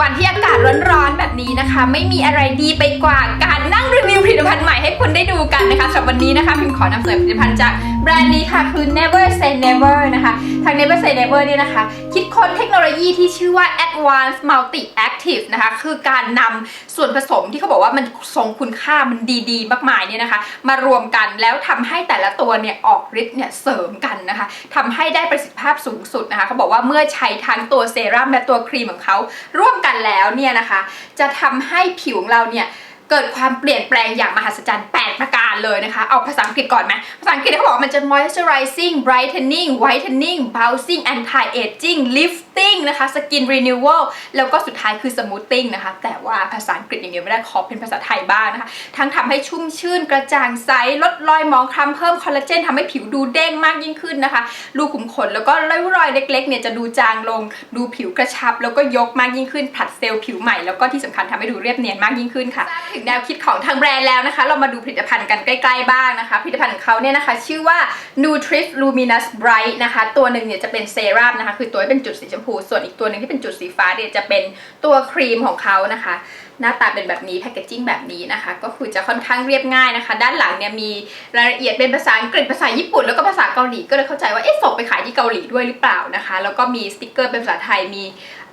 วันที่อากาศร้อนๆแบบนี้นะคะ ไม่มีอะไรดีไปกว่าการนั่งรีวิวผลิตภัณฑ์ใหม่ให้คุณได้ดูกันนะคะสำหรับวันนี้นะคะพิมขอนำเสนอผลิตภัณฑ์จากแบรนด์นี้ค่ะคือ Never Say Never นะคะทาง Never Say Never เนี่ยนะคะ คิดค้นเทคโนีที่ชื่อว่า Advanced Multi Active นะคะ คือการนำส่วนผสมที่เขาบอกว่ามันทรงคุณค่ามันดีๆ มากมายเนี่ยนะคะ มารวมกันแล้วทำให้แต่ละตัวเนี่ยออกฤทธิ์เนี่ยเสริมกันนะคะทำให้ได้ประสิทธิภาพสูงสุดนะคะ เขาบอกว่าเมื่อใช้ทั้งตัวเซรั่มและตัวครีมของเขาร่วมกันแล้วเนี่ยนะคะ จะทำให้ผิวของเราเนี่ยเกิดความเปลี่ยนแปลงอย่างมหัศจรรย์ 8 ประการเลยนะคะ เอาภาษาอังกฤษก่อนไหมภาษาอังกฤษเขาบอกมันจะ moisturizing brightening whitening bouncing anti aging Lift lifting นะคะ skin renewal แล้วก็สุดท้ายคือ smoothing นะคะ แต่ว่าภาษาอังกฤษอย่างเดียวไม่ได้ขอเป็นภาษาไทยบ้างนะคะ ทั้งทำให้ชุ่มชื่นกระจ่างใส ลดรอยหมองคล้ำเพิ่มคอลลาเจนทำให้ผิวดูเด้งมากยิ่งขึ้นนะคะ รูขุมขนแล้วก็ริ้วรอยเล็กๆเนี่ยจะดูจางลง ดูผิวกระชับ แล้วก็ยกมากยิ่งขึ้นผลัดเซลล์ผิวใหม่แล้วก็ที่สำคัญทำให้ดูเรียบเนียนมากยิ่งขึ้นค่ะ ถึงแนวคิดของทางแบรนด์แล้วนะคะ เรามาดูผลิตภัณฑ์กันใกล้ๆบ้างนะคะ ผลิตภัณฑ์ของเขาเนี่ยนะคะ ชื่อว่า Nutrif Luminous Bright นะคะ ตัวหนึ่งเนี่ยจะเป็นเซรั่มนะคะ คือตัวเป็นจุดสีชมพูส่วนอีกตัวหนึ่งที่เป็นจุดสีฟ้าเนี่ยจะเป็นตัวครีมของเขานะคะ หน้าตาเป็นแบบนี้แพคเกจจิ้งแบบนี้นะคะ ก็คือจะค่อนข้างเรียบง่ายนะคะ ด้านหลังเนี่ยมีรายละเอียดเป็นภาษาอังกฤษภาษาญี่ปุ่นแล้วก็ภาษาเกาหลีก็เลยเข้าใจว่าเอ๊ะส่งไปขายที่เกาหลีด้วยหรือเปล่านะคะ แล้วก็มีสติกเกอร์เป็นภาษาไทยมี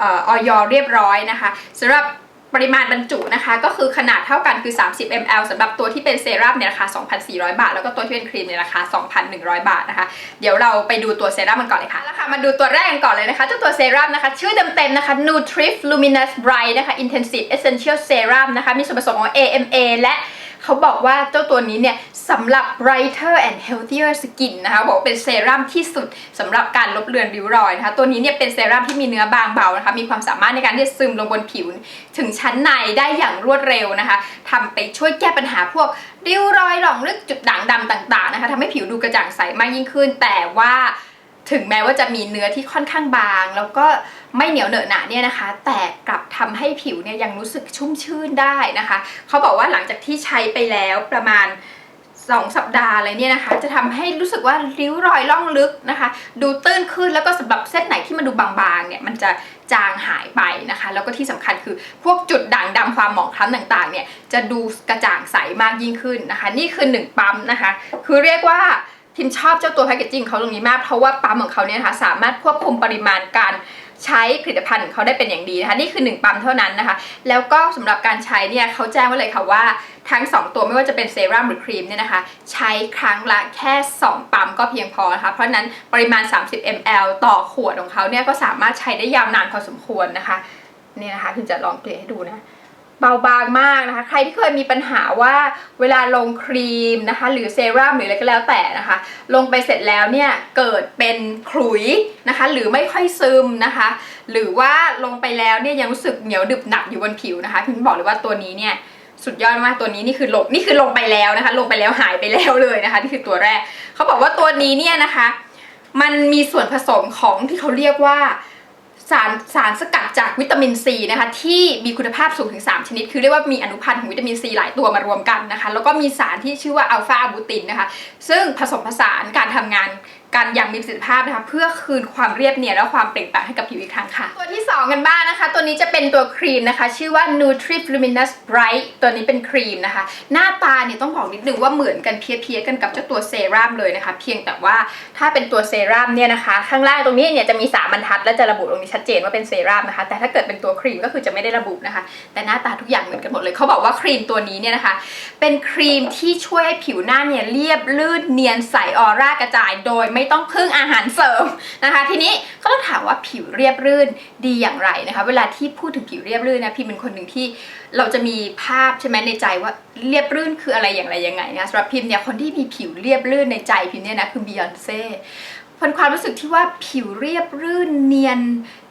ออยเรียบร้อยนะคะสำหรับ ปริมาณบรรจุนะคะ ก็คือขนาดเท่ากันคือ 30 ml สำหรับตัวที่เป็นเซรั่มเนี่ยราคา 2,400 บาท แล้วก็ตัวที่เป็นครีมเนี่ยราคา 2,100 บาทนะคะ เดี๋ยวเราไปดูตัวเซรั่มกันก่อนเลยค่ะแล้วค่ะมาดูตัวแรกกันก่อนเลยนะคะเจ้าตัวเซรั่มนะคะ ชื่อเต็มๆนะคะ Nutrif Luminous Bright นะคะ Intensive Essential Serum นะคะ มีส่วนผสมของ AMA และ เขาบอกว่าเจ้าตัวนี้เนี่ยสำหรับ brighter and healthier skin นะคะบอกเป็นเซรั่มที่สุดสำหรับการลบเลือนริ้วรอยนะคะตัวนี้เนี่ยเป็นเซรั่มที่มีเนื้อบางเบานะคะมีความสามารถในการที่จะซึมลงบนผิว ถึงชั้นในได้อย่างรวดเร็วนะคะทำไปช่วยแก้ปัญหาพวกริ้วรอยหลองลึกจุดด่างดำต่างๆนะคะทำให้ผิวดูกระจ่างใสมากยิ่งขึ้น แต่ว่าถึงแม้ว่าจะมีเนื้อที่ค่อนข้างบาง แล้วก็ ไม่เหนียวเหนอะหนะเนี่ยนะคะ แต่กลับทำให้ผิวเนี่ยยังรู้สึกชุ่มชื่นได้นะคะเขาบอกว่าหลังจากที่ใช้ไปแล้วประมาณ2สัปดาห์เลยเนี่ยนะคะ จะทำให้รู้สึกว่าริ้วรอยล่องลึกนะคะ ดูตื้นขึ้นแล้วก็สำหรับเส้นไหนที่มันดูบางๆเนี่ยมันจะจางหายไปนะคะ แล้วก็ที่สำคัญคือพวกจุดด่างดำความหมองคล้ำต่างๆ เนี่ยจะดูกระจ่างใสมากยิ่งขึ้นนะคะ นี่คือ1ปั๊มนะคะ คือเรียกว่าพิมชอบเจ้าตัวแพคเกจจิ้งเขาตรงนี้มากเพราะว่าปั๊มของเขาเนี่ยนะคะสามารถควบคุมปริมาณการ ใช้ผลิตภัณฑ์ของเขาได้เป็นอย่างดีนะคะนี่คือ 1 ปั๊มเท่านั้นนะคะ แล้วก็สำหรับการใช้เนี่ยเขาแจ้งไว้เลยค่ะว่าทั้ง 2 ตัวไม่ว่าจะเป็นเซรั่มหรือครีมเนี่ยนะคะ ใช้ครั้งละแค่ 2 ปั๊มก็เพียงพอนะคะ เพราะนั้นปริมาณ 30 ml ต่อขวดของเขาเนี่ยก็สามารถใช้ได้ยาวนานพอสมควรนะคะนี่นะคะพิมจะลองเกลี่ยให้ดูนะ เบาบางมากนะคะ ใครที่เคยมีปัญหาว่าเวลาลงครีมนะคะ หรือเซรั่มหรืออะไรก็แล้วแต่นะคะ ลงไปเสร็จแล้วเนี่ยเกิดเป็นขลุยนะคะ หรือไม่ค่อยซึมนะคะ หรือว่าลงไปแล้วเนี่ยยังรู้สึกเหนียวดึบหนักอยู่บนผิวนะคะพิมบอกเลยว่าตัวนี้เนี่ยสุดยอดมากตัวนี้นี่คือลงนี่คือลงไปแล้วนะคะ ลงไปแล้วหายไปแล้วเลยนะคะนี่คือตัวแรกเขาบอกว่าตัวนี้เนี่ยนะคะ มันมีส่วนผสมของที่เขาเรียกว่า สารสารสกัดจากวิตามินซีนะคะที่มีคุณภาพสูงถึง 3 ชนิด คือเรียกว่ามีอนุพันธ์ของวิตามินซีหลายตัวมารวมกันนะคะแล้วก็มีสารที่ชื่อว่าอัลฟาอะบูตินนะคะซึ่งผสมผสานการทำงาน กันอย่างมีประสิทธิภาพนะคะเพื่อคืนความเรียบเนียนและความเปล่งปลั่งให้กับผิวอีกครั้งค่ะ ตัวที่ 2 กันบ้างนะคะ ตัวนี้จะเป็นตัวครีมนะคะ ชื่อว่า Nutri Luminous Bright ตัวนี้เป็นครีมนะคะ หน้าตาเนี่ยต้องบอกนิดนึงว่าเหมือนกันเพี้ยๆกันกับเจ้าตัวเซรั่มเลยนะคะ เพียงแต่ว่าถ้าเป็นตัวเซรั่มเนี่ยนะคะ ข้างล่างตรงนี้เนี่ยจะมี3บรรทัด และจะระบุตรงนี้ชัดเจนว่าเป็นเซรั่มนะคะ แต่ถ้าเกิดเป็นตัวครีมก็คือจะไม่ได้ระบุนะคะ แต่หน้าตาทุกอย่างเหมือนกันหมดเลยเขาบอกว่าครีมตัวนี้เนี่ยนะคะ เป็นครีมที่ช่วยให้ผิวหน้าเนี่ยเรียบลื่นเนียนใสออร่ากระจาย โดยไม่ต้องพึ่งอาหารเสริมนะคะ ทีนี้ก็ต้องถามว่าผิวเรียบรื่นดีอย่างไรนะคะ เวลาที่พูดถึงผิวเรียบรื่นนะพี่เป็นคนหนึ่งที่เราจะมีภาพใช่ไหมในใจว่าเรียบรื่นคืออะไรอย่างไรยังไงนะสำหรับพิมเนี่ยคนที่มีผิวเรียบรื่นในใจพิมเนี่ยนะคือบียอนเซ่ เป็นความรู้สึกที่ว่าผิวเรียบรื่นเนียน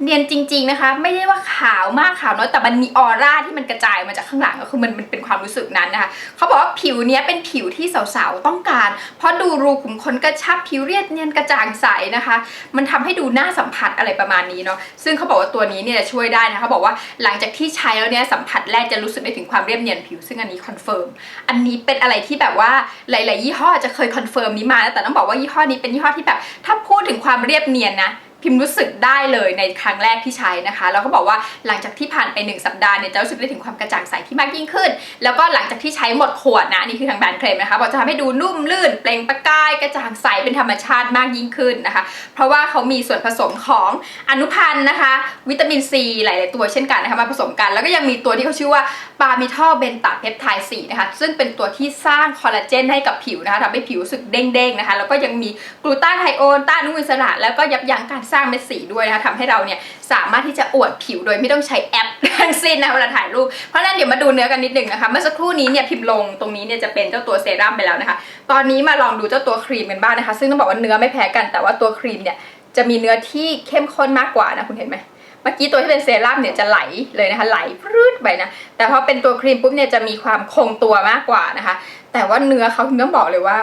เนียนจริง ๆนะคะ ไม่ได้ว่าขาวมากขาวน้อยแต่มันมีออร่าที่มันกระจายมาจากข้างหลังก็คือมันมันเป็นความรู้สึกนั้นนะคะเขาบอกว่าผิวเนี้ยเป็นผิวที่สาวๆต้องการ เพราะดูรูขุมขนกระชับผิวเรียบเนียนกระจ่างใสนะคะ มันทำให้ดูน่าสัมผัสอะไรประมาณนี้เนาะซึ่งเขาบอกว่าตัวนี้เนี่ยช่วยได้นะคะเขาบอกว่าหลังจากที่ใช้แล้วเนี่ยสัมผัสแรกจะรู้สึกได้ถึงความเรียบเนียนผิวซึ่งอันนี้คอนเฟิร์มอันนี้เป็นอะไรที่แบบว่าหลาย ๆ ยี่ห้อจะเคยคอนเฟิร์มนี้มาแล้วแต่ต้องบอกว่ายี่ห้อนี้เป็นยี่ห้อที่แบบถ้าพูดถึงความเรียบเนียนนะ พิมรู้สึกได้เลยในครั้งแรกที่ใช้นะคะแล้วก็บอกว่าหลังจากที่ผ่านไป 1 สัปดาห์เนี่ยจะรู้สึกได้ถึงความกระจ่างใสที่มากยิ่งขึ้น แล้วก็หลังจากที่ใช้หมดขวดนะนนี่คือทางแบรนด์เคลมนะคะบอกจะทำให้ดูนุ่มลื่น เปล่งประกายกระจ่างใสเป็นธรรมชาติมากยิ่งขึ้นนะคะ เพราะว่าเขามีส่วนผสมของอนุพันธ์นะคะ วิตามินซีหลาย ๆ ตัวเช่นกันนะคะมาผสมกัน แล้วก็ยังมีตัวที่เขาชื่อว่าปามิทอลเบนตาเพปไทด์4นะคะซึ่งเป็นตัวที่สร้างคอลลาเจนให้กับผิวนะคะทำให้ผิวรู้สึกเด้ง ๆ นะคะแล้วก็ยังมีกลูตาไทโอนต้านอนุมูลอิสระแล้วก็ยับยั้งการสร้างเม็ดสีด้วยนะคะทำให้เราเนี่ยสามารถที่จะอวดผิวโดยไม่ต้องใช้แอปทั้งสิ้นนะเวลาถ่ายรูป เพราะนั้นเดี๋ยวมาดูเนื้อกันนิดนึงนะคะเมื่อสักครู่นี้เนี่ยพิมพ์ลงตรงนี้เนี่ยจะเป็นเจ้าตัวเซรั่มไปแล้วนะคะ ตอนนี้มาลองดูเจ้าตัวครีมกันบ้างนะคะ ซึ่งต้องบอกว่าเนื้อไม่แพ้กัน แต่ว่าตัวครีมเนี่ยจะมีเนื้อที่เข้มข้นมากกว่านะคุณเห็นไหมเมื่อกี้ตัวที่เป็นเซรั่มเนี่ยจะไหลเลยนะคะไหลพรืดไปนะแต่พอเป็นตัวครีมปุ๊บเนี่ยจะมีความคงตัวมากกว่านะคะ แต่ว่าเนื้อเขาต้องบอกเลยว่า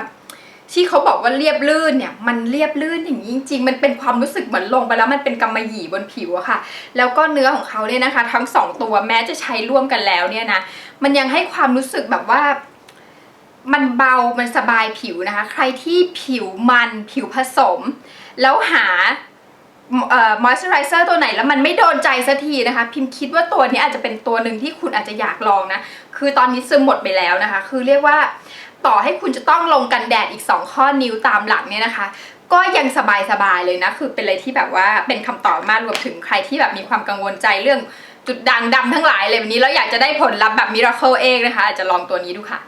ที่เขาบอกว่าเรียบลื่นเนี่ยมันเรียบลื่นอย่างนี้จริงๆ มันเป็นความรู้สึกเหมือนลงไปแล้วมันเป็นกำมะหยี่บนผิวอะค่ะ แล้วก็เนื้อของเขาเนี่ยนะคะ ทั้งสองตัวแม้จะใช้ร่วมกันแล้วเนี่ยนะมันยังให้ความรู้สึกแบบว่ามันเบา มันสบายผิวนะคะ ใครที่ผิวมันผิวผสม แล้วหาเอ่อ moisturizer ตัวไหนแล้วมันไม่โดนใจสักทีนะคะ พิมพ์คิดว่าตัวนี้อาจจะเป็นตัวหนึ่งที่คุณอาจจะอยากลองนะ คือตอนนี้ซึมหมดไปแล้วนะคะ คือเรียกว่า ต่อให้คุณจะต้องลงกันแดดอีก 2 ข้อนิ้วตามหลังเนี่ยนะคะ ก็ยังสบายๆเลยนะ คือเป็นอะไรที่แบบว่าเป็นคำตอบมากรวมถึงใครที่แบบมีความกังวลใจเรื่องจุดด่างดำทั้งหลายเลยวันนี้แล้วอยากจะได้ผลลัพธ์แบบมิราเคิลเองนะคะอาจจะลองตัวนี้ดูค่ะ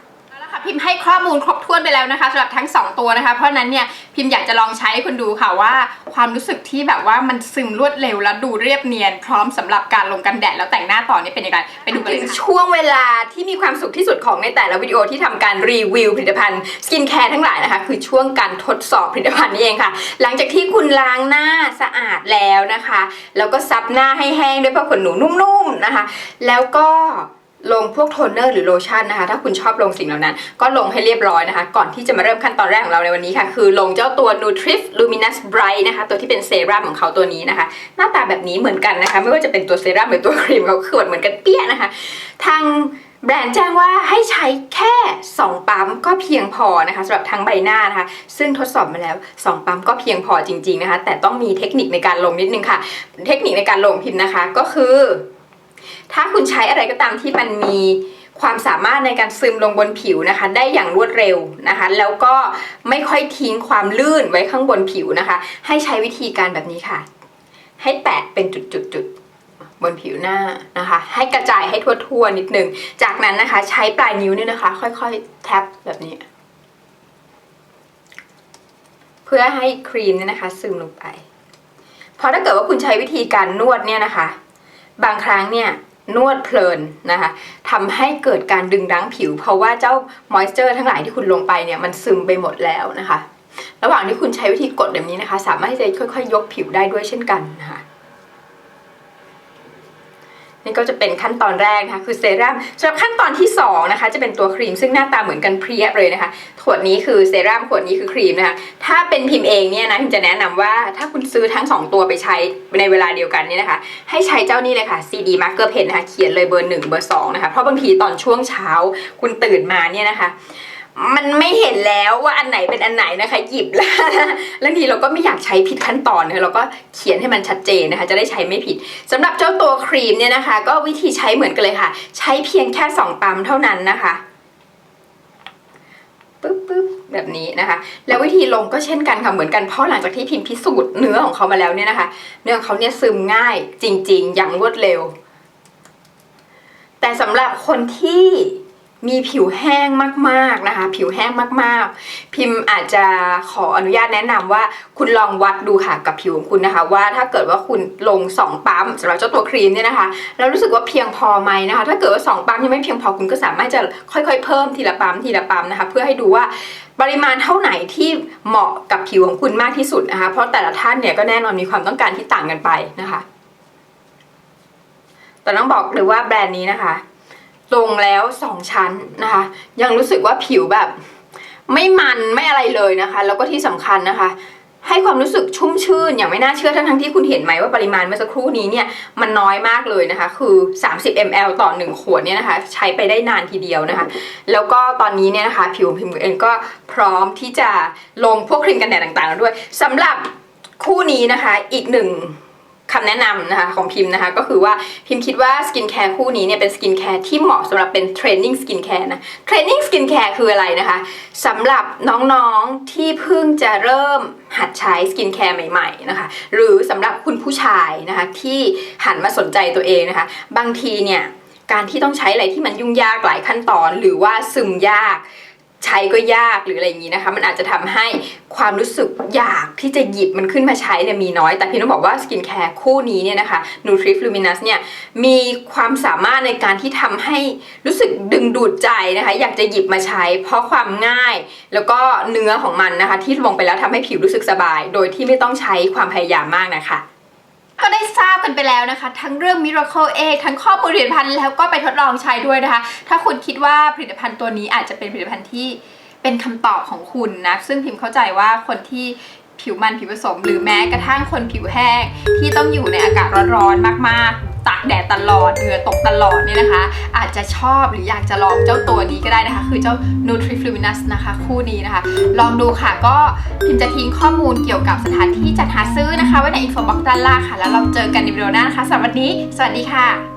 ค่ะพิมพ์ให้ข้อมูลครบถ้วนไปแล้วนะคะสำหรับทั้ง 2 ตัวนะคะ เพราะฉะนั้นเนี่ยพิมพ์อยากจะลองใช้ให้คุณดูค่ะว่า ความรู้สึกที่แบบว่ามันซึมรวดเร็วแล้วดูเรียบเนียน พร้อมสำหรับการลงกันแดดแล้วแต่งหน้าต่อเนี่ยเป็นยังไงไปดูกันเลยค่ะช่วงเวลาที่มีความสุขที่สุดของในแต่ละวิดีโอที่ทำการรีวิวผลิตภัณฑ์สกินแคร์ทั้งหลายนะคะ คือช่วงการทดสอบผลิตภัณฑ์นี่เองค่ะ หลังจากที่คุณล้างหน้าสะอาดแล้วนะคะ แล้วก็ซับหน้าให้แห้งด้วยผ้าขนหนูนุ่มๆนะคะ แล้วก็ ลงพวกโทนเนอร์หรือโลชั่นนะคะ ถ้าคุณชอบลงสิ่งเหล่านั้น ก็ลงให้เรียบร้อยนะคะ ก่อนที่จะมาเริ่มขั้นตอนแรกของเราในวันนี้ค่ะ คือลงเจ้าตัว Nutrif Luminous Bright นะคะ ตัวที่เป็นเซรั่มของเขาตัวนี้นะคะ หน้าตาแบบนี้เหมือนกันนะคะ ไม่ว่าจะเป็นตัวเซรั่มหรือตัวครีมเขาขวดเหมือนกันเปี้ยนะคะ ทางแบรนด์แจ้งว่าให้ใช้แค่ 2 ปั๊มก็เพียงพอนะคะสำหรับทั้งใบหน้านะคะ ซึ่งทดสอบมาแล้ว 2 ปั๊มก็เพียงพอจริง ๆนะคะ แต่ต้องมีเทคนิคในการลงนิดนึงค่ะ เทคนิคในการลงพิมพ์นะคะ ก็คือ ถ้าคุณใช้อะไรก็ตามที่มันมีความสามารถในการซึมลงบนผิวนะคะ ได้อย่างรวดเร็วนะคะ แล้วก็ไม่ค่อยทิ้งความลื่นไว้ข้างบนผิวนะคะ ให้ใช้วิธีการแบบนี้ค่ะ ให้แตะเป็นจุดๆบนผิวหน้านะคะ ให้กระจายให้ทั่วๆนิดนึง จากนั้นนะคะ ใช้ปลายนิ้วเนี่ยนะคะ ค่อยๆแท็บแบบนี้ เพื่อให้ครีมเนี่ยนะคะ ซึมลงไป เพราะถ้าเกิดว่าคุณใช้วิธีการนวดเนี่ยนะคะ บางครั้งเนี่ย นวดเพลินนะคะทำให้เกิดการดึงรั้งผิว เพราะว่าเจ้ามอยเจอร์ทั้งหลายที่คุณลงไปเนี่ยมันซึมไปหมดแล้วนะคะ ระหว่างที่คุณใช้วิธีกดแบบนี้นะคะ สามารถที่จะค่อยๆ ยกผิวได้ด้วยเช่นกันนะคะ นี่ก็จะเป็นขั้นตอนแรกนะคะคือเซรั่มสำหรับขั้นตอนที่สองนะคะจะเป็นตัวครีมซึ่งหน้าตาเหมือนกันเพรียบเลยนะคะขวดนี้คือเซรั่มขวดนี้คือครีมนะคะถ้าเป็นพิมพ์เองเนี่ยนะพิมจะแนะนำว่าถ้าคุณซื้อทั้ง 2 ตัวไปใช้ในเวลาเดียวกันเนี่ยนะคะให้ใช้เจ้านี่เลยค่ะ CD marker pen นะคะเขียนเลยเบอร์1เบอร์2นะคะเพราะบางทีตอนช่วงเช้าคุณตื่นมาเนี่ยนะคะ มันไม่เห็นแล้วว่าอันไหนเป็นอันไหนนะคะ หยิบแล้วแล้วทีเราก็ไม่อยากใช้ผิดขั้นตอนนะคะเราก็เขียนให้มันชัดเจนนะคะ จะได้ใช้ไม่ผิดสำหรับเจ้าตัวครีมเนี่ยนะคะ ก็วิธีใช้เหมือนกันเลยค่ะ ใช้เพียงแค่2ปั๊มเท่านั้นนะคะปึ๊บปึ๊บแบบนี้นะคะ แล้ววิธีลงก็เช่นกันค่ะเหมือนกันเพราะหลังจากที่พิมพ์พิสูจน์เนื้อของเขามาแล้วเนี่ยนะคะ เนื้อของเขาเนี่ยซึมง่ายจริง ๆ อย่างรวดเร็ว แต่สำหรับคนที่ มีผิวแห้งมากๆนะคะ ผิวแห้งมากๆ พิมพ์อาจจะขออนุญาตแนะนำว่าคุณลองวัดดูค่ะกับผิวของคุณนะคะ ว่าถ้าเกิดว่าคุณลง 2 ปั๊มสำหรับเจ้าตัวครีมเนี่ยนะคะ แล้วรู้สึกว่าเพียงพอไหมนะคะ ถ้าเกิดว่า 2 ปั๊มยังไม่เพียงพอคุณก็สามารถจะค่อยๆ เพิ่มทีละปั๊มทีละปั๊มนะคะ เพื่อให้ดูว่าปริมาณเท่าไหนที่เหมาะกับผิวของคุณมากที่สุดนะคะ เพราะแต่ละท่านเนี่ยก็แน่นอนมีความต้องการที่ต่างกันไปนะคะ แต่ต้องบอกเลยว่าแบรนด์นี้นะคะ ลงแล้วสองชั้นนะคะ ยังรู้สึกว่าผิวแบบ ไม่มันไม่อะไรเลยนะคะ แล้วก็ที่สำคัญนะคะ ให้ความรู้สึกชุ่มชื่นอย่างไม่น่าเชื่อทั้งทั้งที่คุณเห็นไหมว่าปริมาณเมื่อสักครู่นี้เนี่ยมันน้อยมากเลยนะคะ คือ 30 ml ต่อ 1 ขวดเนี่ยนะคะ ใช้ไปได้นานทีเดียวนะคะ แล้วก็ตอนนี้เนี่ยนะคะ ผิวของพิมพ์เองก็พร้อมที่จะลงพวกครีมกันแดดต่างๆแล้วด้วยสำหรับคู่นี้นะคะอีกหนึ่ง คำแนะนำนะคะของพิมพ์นะคะก็คือว่าพิมพ์คิดว่าสกินแคร์คู่นี้เนี่ยเป็นสกินแคร์ที่เหมาะสำหรับเป็นเทรนนิ่งสกินแคร์นะเทรนนิ่งสกินแคร์คืออะไรนะคะสำหรับน้องๆที่เพิ่งจะเริ่มหัดใช้สกินแคร์ใหม่ๆนะคะหรือสำหรับคุณผู้ชายนะคะที่หันมาสนใจตัวเองนะคะ บางทีเนี่ยการที่ต้องใช้อะไรที่มันยุ่งยากหลายขั้นตอนหรือว่าซึมยาก ใช้ก็ยากหรืออะไรอย่างนี้นะคะ มันอาจจะทำให้ความรู้สึกอยากที่จะหยิบมันขึ้นมาใช้เนี่ยมีน้อย แต่พี่ต้องบอกว่าสกินแคร์คู่นี้เนี่ยนะคะ Nutrif Luminous เนี่ยมีความสามารถในการที่ทำให้รู้สึกดึงดูดใจนะคะ อยากจะหยิบมาใช้ เพราะความง่าย แล้วก็เนื้อของมันนะคะ ที่ลงไปแล้วทำให้ผิวรู้สึกสบาย โดยที่ไม่ต้องใช้ความพยายามมากนะคะ ก็ได้ทราบกันไปแล้วนะคะ ทั้งเรื่อง Miracle Egg ทั้งข้อมูลผลิตภัณฑ์แล้วก็ไปทดลองใช้ด้วยนะคะ ถ้าคุณคิดว่าผลิตภัณฑ์ตัวนี้อาจจะเป็นผลิตภัณฑ์ที่เป็นคำตอบของคุณนะ ซึ่งพิมพ์เข้าใจว่าคนที่ผิวมันผิวผสม หรือแม้กระทั่งคนผิวแห้งที่ต้องอยู่ในอากาศร้อนๆมากๆ ตากแดดตลอดเหงื่อตกตลอดเนี่ยนะคะ อาจจะชอบหรืออยากจะลองเจ้าตัวนี้ก็ได้นะคะ คือเจ้า Nutrif Luminous นะคะ คู่นี้นะคะ ลองดูค่ะก็พิมจะทิ้งข้อมูลเกี่ยวกับสถานที่จัดหาซื้อนะคะ ไว้ในอินโฟบ็อกซ์ด้านล่างค่ะ แล้วเราเจอกันในวิดีโอหน้านะคะสำหรับวันนี้ สวัสดีค่ะ